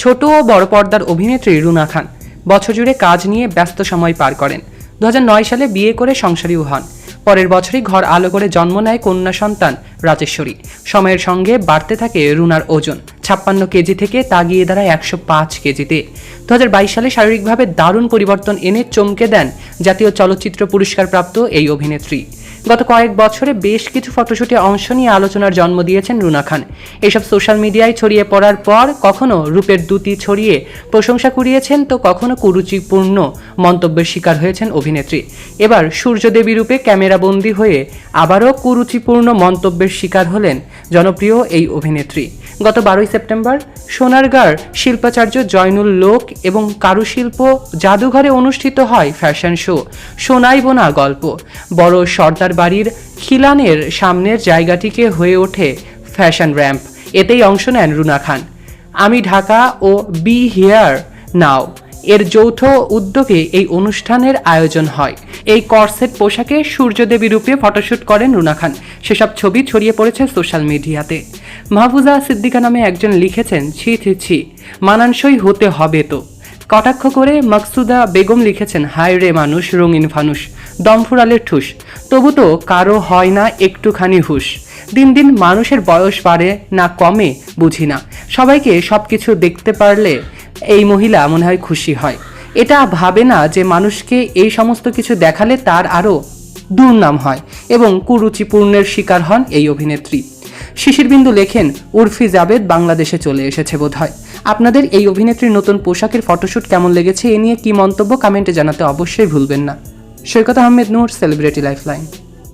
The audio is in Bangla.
ছোট ও বড় পর্দার অভিনেত্রী রুনা খান। বছর জুড়ে কাজ নিয়ে ব্যস্ত সময় পার করেন। দু হাজার নয় সালে বিয়ে করে সংসারীও হন। পরের বছরই ঘর আলো করে জন্ম নেয় কন্যা সন্তান রাজেশ্বরী। সময়ের সঙ্গে বাড়তে থাকে রুনার ওজন। ছাপ্পান্ন কেজি থেকে তা গিয়ে দাঁড়ায় একশো পাঁচ কেজিতে। দু হাজার বাইশ সালে শারীরিকভাবে দারুণ পরিবর্তন এনে চমকে দেন জাতীয় চলচ্চিত্র পুরস্কারপ্রাপ্ত এই অভিনেত্রী। গত কয়েক বছরে বেশ কিছু ফটোশুটে অংশ নিয়ে আলোচনার জন্ম দিয়েছেন রুনা খান। এসব সোশ্যাল মিডিয়ায় ছড়িয়ে পড়ার পর কখনো রূপের দ্যুতি ছড়িয়ে প্রশংসা কুড়িয়েছেন, তো কখনো কুরুচিপূর্ণ মন্তব্যের শিকার হয়েছেন অভিনেত্রী। এবার সূর্যদেবী রূপে ক্যামেরাবন্দি হয়ে আবারও কুরুচিপূর্ণ মন্তব্যের শিকার হলেন জনপ্রিয় এই অভিনেত্রী। গত বারোই সেপ্টেম্বর সোনারগাঁর শিল্পাচার্য জয়নুল লোক এবং কারুশিল্প জাদুঘরে অনুষ্ঠিত হয় ফ্যাশন শো। সোনাই বোনা গল্প। বড় সর্দার বাড়ির খিলানের সামনের জায়গাটিকে হয়ে ওঠে ফ্যাশন র্যাম্প। এতেই অংশ নেন রুনা খান। আমি ঢাকা ও বি হিয়ার নাও। এর যৌথ উদ্যোগে এই অনুষ্ঠানের আয়োজন হয়। এই করসেট পোশাকে সূর্যদেবী রূপে ফটোশ্যুট করেন রুনা খান। সেসব ছবি ছড়িয়ে পড়েছে সোশ্যাল মিডিয়াতে। মাহফুজা সিদ্দিকা নামে একজন লিখেছেন, ছি ছি ছি, মানানসই হতে হবে তো। কটাক্ষ করে মকসুদা বেগম লিখেছেন, হায় রে মানুষ, রঙিন ফানুষ, দমফুরালের ঠুস, তবু তো কারও হয় না একটুখানি হুশ। দিন দিন মানুষের বয়স বাড়ে না কমে, বুঝি না। সবাইকে সব কিছু দেখতে পারলে এই মহিলা মনে হয় খুশি হয়। এটা ভাবে না যে মানুষকে এই সমস্ত কিছু দেখালে তার আরও দুর্নাম হয় এবং কুরুচিপূর্ণের শিকার হন এই অভিনেত্রী। শিশিরবিন্দু লেখেন, উর্ফি জাবেদ বাংলাদেশে চলে এসেছে বোধহয়। আপনাদের এই অভিনেত্রীর নতুন পোশাকের ফটোশ্যুট কেমন লেগেছে, এ নিয়ে কি মন্তব্য কমেন্টে জানাতে অবশ্যই ভুলবেন না। Saikat Ahmed Noor, celebrity lifeline.